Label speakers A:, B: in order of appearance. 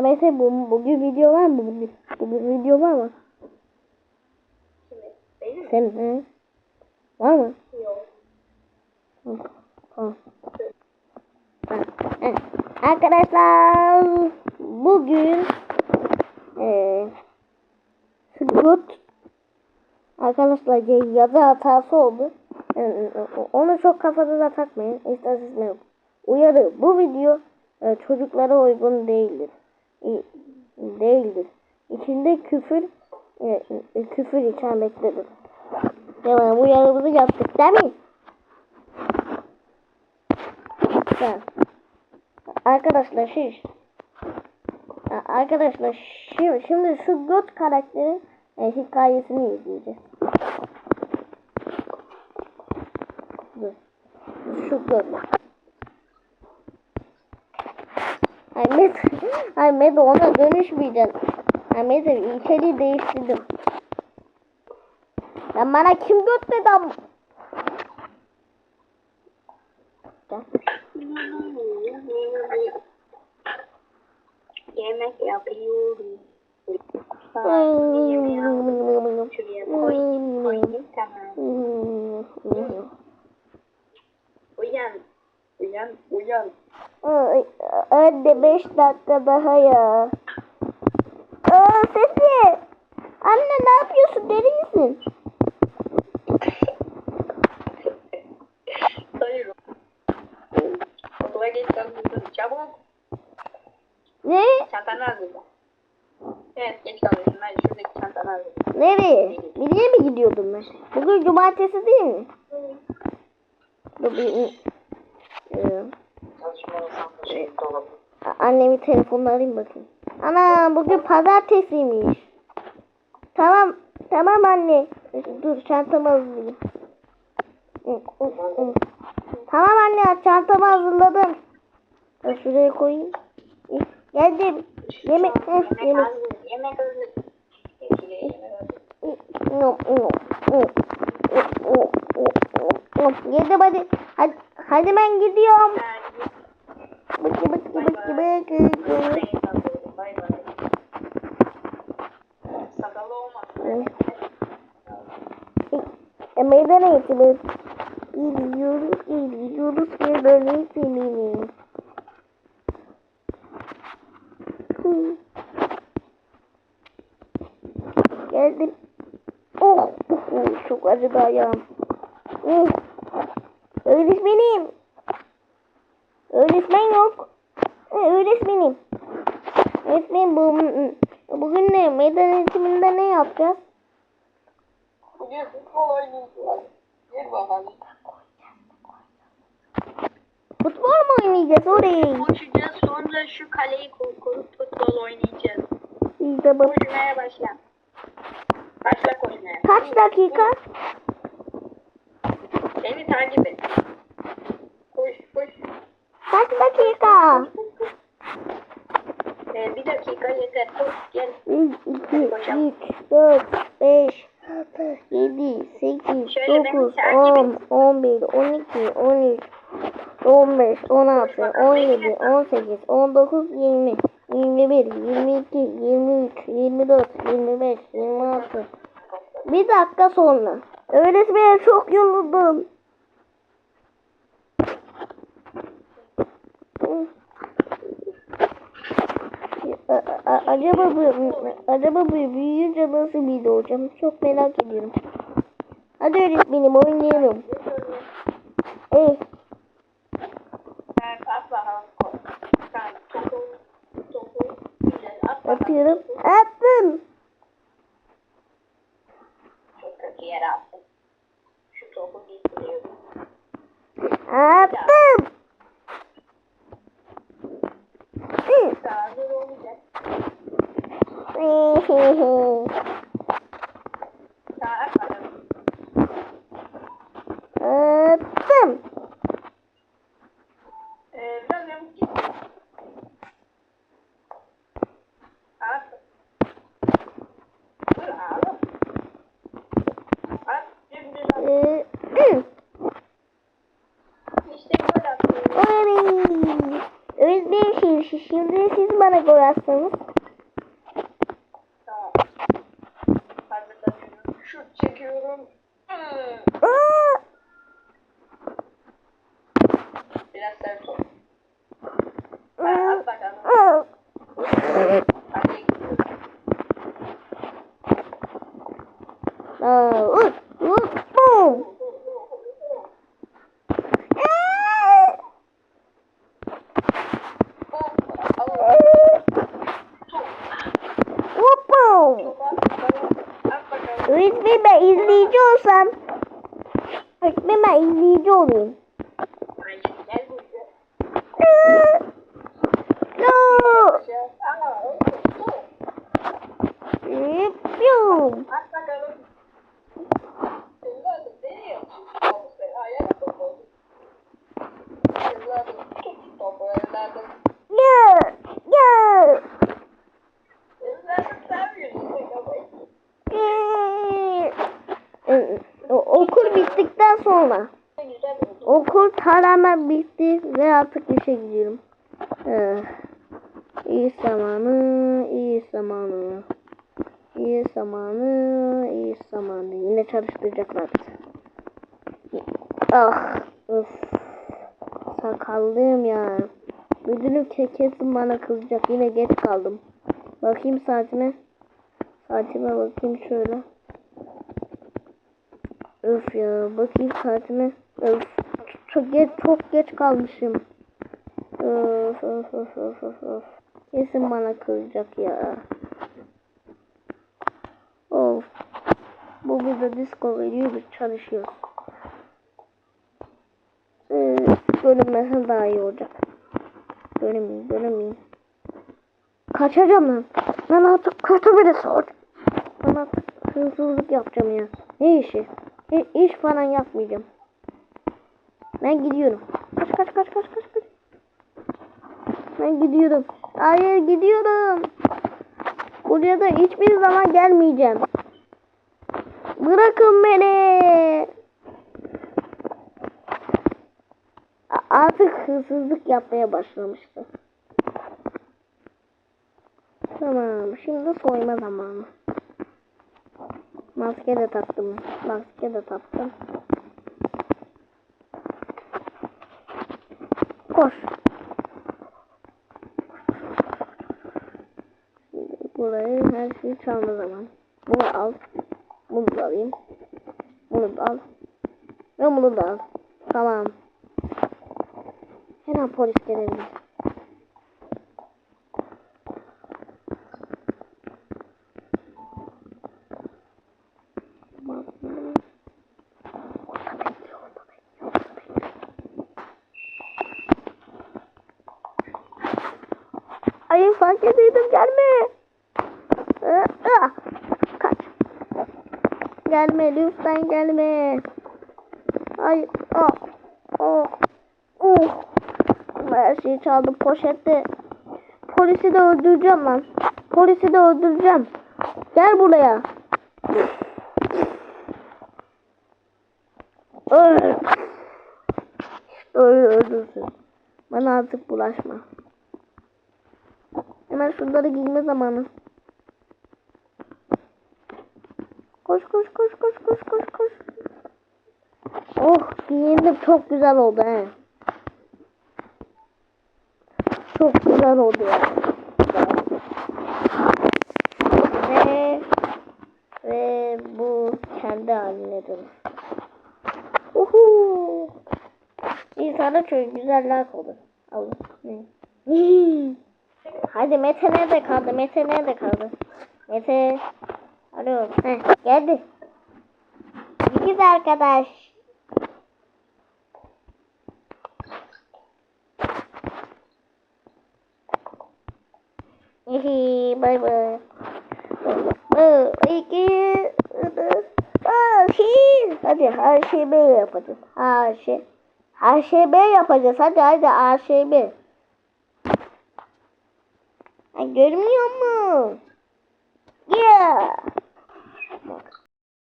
A: Mesela bu, bugün video var mı bugün? Bugün video var mı?
B: Kimi? Benim mi?
A: Senin he? Var mı?
B: Yok.
A: Hı. Ha, evet. Arkadaşlar bugün eee Scoot Arkadaşlar yazı hatası oldu. Yani, onu çok kafanıza takmayın. İsterseniz yok. Uyarı. Bu video e, çocuklara uygun değildir. Değildir. İçinde küfür e, e, küfür içermektedir. Tamam uyarımızı yaptık değil mi? Tamam. Arkadaşlar şey A- Arkadaşlar şimdi, şimdi şu göt karakterin e, hikayesini izleyeceğiz. Şu göt. Ahmet, Ahmet ona dönüşmeyeceksin. Ahmet içeriği değiştirdim. Lan bana kim göt dedi am? Gel.
B: Yemek yapıyorum. Şuraya. Koyayım tamam.
A: Hmm.
B: Uyan. Uyan. Uyan.
A: Ay, Anne 5 dakika daha ya. Aa, Sesi. Anne ne yapıyorsun? Deli misin?
B: Hayır. Okula geç kaldın. Çabuk.
A: Ne?
B: Çantanı hazırla. Evet geç kalıyorsun. Hadi şuradaki çantanı hazırla.
A: Nereye? Nereye mi gidiyordum ben? Bugün cumartesi değil mi? Dur bir...
B: Şey dolabı.
A: a- Annemin telefonunu arayayım bakayım. Ana bugün pazartesiymiş. Tamam. Tamam anne. Dur çantamı hazırlayayım. Tamam anne çantamı hazırladım. Şuraya koyayım. Geldim. Yemek,
B: Yemek
A: yemek.
B: Yemek.
A: Yedim hadi. Hadi, hadi ben gidiyorum.
B: Hadi.
A: Bıkı bıkı
B: Bay
A: bıkı
B: bay.
A: bıkı.
B: Yemek hazır. Bay bay. Sakalı olmasın.
A: E, meydan eğitimi. Gidiyoruz, gidiyoruz meydan eğitimine. Hı. Geldim. Oh, oh, çok acıdı ayağım. Oh. Öğretmenim. Öğretmen yok. Öğretmenim. Öğretmenim bu, bugün ne? Meydan eğitiminde ne yapacağız?
B: Bugün futbol oynayacağız. Gel bakalım.
A: Futbol mu oynayacağız oraya?
B: Koşacağız sonra şu kaleyi kur- kurup futbol oynayacağız.
A: İyi tamam.
B: Koşmaya başla. Başla koşmaya.
A: Kaç dakika?
B: Beni takip et. Koş koş.
A: Kaç dakika?
B: Ee, bir dakika yeter. Koş gel.
A: 1, 2, 3, 4, 5, 6, 7, 8,
B: Şöyle beni
A: 9,
B: takip
A: 10, 11, 12, 13, 15, 16, 17, 18, 19, 20, 21, 22, 23, 24, 25, 26. Bir dakika sonra. Öğretmenim çok yoruldum. Acaba bu acaba bu büyüyünce nasıl biri olacağım? Çok merak ediyorum. Hadi öğretmenim oynayalım. Ey,
B: Evet, at bakalım. Koş. Tamam. Topu. Topu. Güzel. At bakalım.
A: atıyorum. Attım.
B: Çok kötü yere attım. Şu topu bitiriyorum.
A: Attım. Hı.
B: Hazır olacak. Daha at bakalım.
A: Attım.
B: Ee, biraz yamuk gitti. At. Dur ağlam. At. Şimdi at.
A: Ee, hı. Şimdi siz bana gol atsanız.
B: Tamam. Hazırlanıyorum. Şut çekiyorum. Hmm.
A: Aa!
B: Biraz sert ol. At bakalım.
A: Aa!
B: Hadi gidiyorum.
A: Aa, uy, uy, bum. Aa! Bum. Öğretmenim ben izleyici olsam. Öğretmenim ben izleyici olayım. Aa! No. Yapıyorum. Ya, ya. Ee, o- okul bittikten sonra okul tamamen bitti ve artık işe gidiyorum. Ee, iyi zamanı, iyi zamanı. İyi zamanı, iyi zamanı. Yine çalıştıracaklar. Ah, öf. Sakallıyım ya. Müdürüm ke- kesin bana kızacak. Yine geç kaldım. Bakayım saatime. Saatime bakayım şöyle. Öf ya bakayım saatime. Öf çok geç çok geç kalmışım. Öf öf öf öf öf. öf. Kesin bana kızacak ya. Of. Bu burada disco veriyor biz çalışıyoruz. Ee, daha iyi olacak. Görünmeyeyim görünmeyeyim. Kaçacağım lan. Ben artık kötü birisi olacağım. Ben artık hırsızlık yapacağım ya. Ne işi? E, iş falan yapmayacağım. Ben gidiyorum. Kaç kaç kaç kaç kaç kaç. Ben gidiyorum. Hayır gidiyorum. Buraya da hiçbir zaman gelmeyeceğim. Bırakın beni. Artık hırsızlık yapmaya başlamıştı. Tamam, şimdi soyma zamanı. Maske de taktım. Maske de taktım. Koş. Şimdi burayı her şeyi çalma zamanı. Bunu al. Bunu da alayım. Bunu da al. Ve bunu da al. Tamam. Her an polis gelebilir. Ay fark edeydim gelme. Aa, aa. Kaç. Gelme lütfen gelme. Ay aa. Oh. Oh. Her şeyi çaldım poşette. Polisi de öldüreceğim lan. Polisi de öldüreceğim. Gel buraya. Öl. Öyle öldürsün. Bana artık bulaşma. Hemen şunları giyme zamanı. Koş koş koş koş koş koş koş. Oh giyindim çok güzel oldu he. Çok güzel oldu ya. Ve ve bu kendi haline dönür. Uhu. İnsana çok güzeller olur. Allah. Hadi Mete nerede kaldı? Mete nerede kaldı? Mete. Alo. Heh, geldi. İkiz arkadaş. Hihi, bay bay. İki, Hadi her şeyi böyle yapacağız. Her şey. Her şeyi böyle yapacağız. Hadi hadi her şeyi böyle. Ha, görmüyor mu? Yeah.